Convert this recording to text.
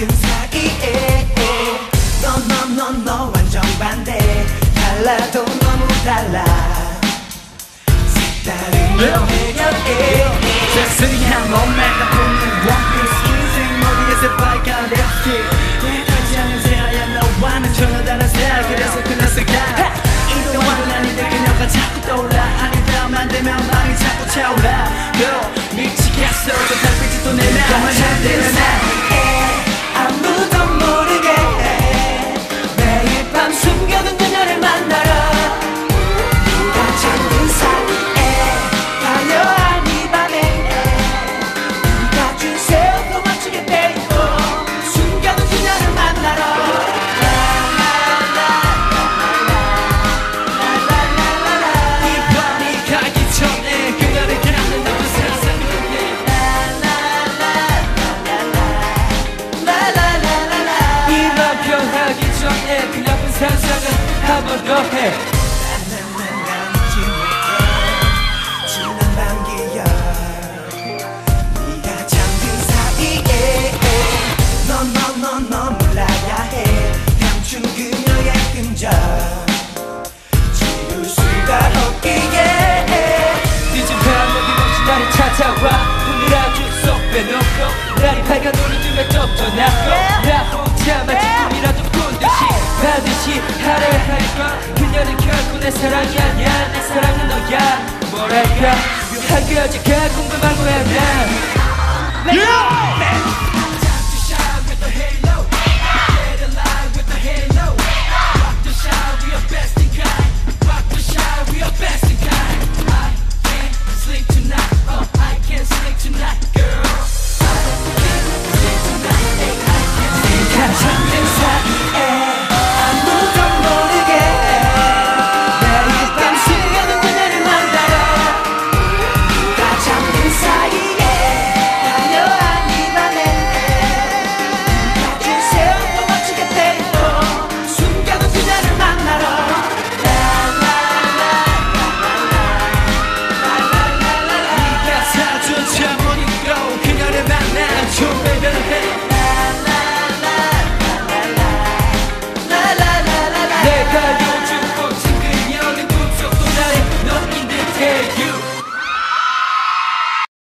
잠든 사이에 너너너너 완전 반대. 달라도 너무 달라. 색다른 매력에 세스리한 몸매가 보는 원피스 인생 어디에서 발견 립스틱 하지 않은 새하얀 너와는 전혀 다른 스타일 그래서 그녀스가 이동하는 아닌데 그녀가 자꾸 떠올라. 아니다만 되면 마음이 자꾸 차올라. 미치겠어. 그 달빛이 또 내면 정말 잠드는 I've a up. 사랑이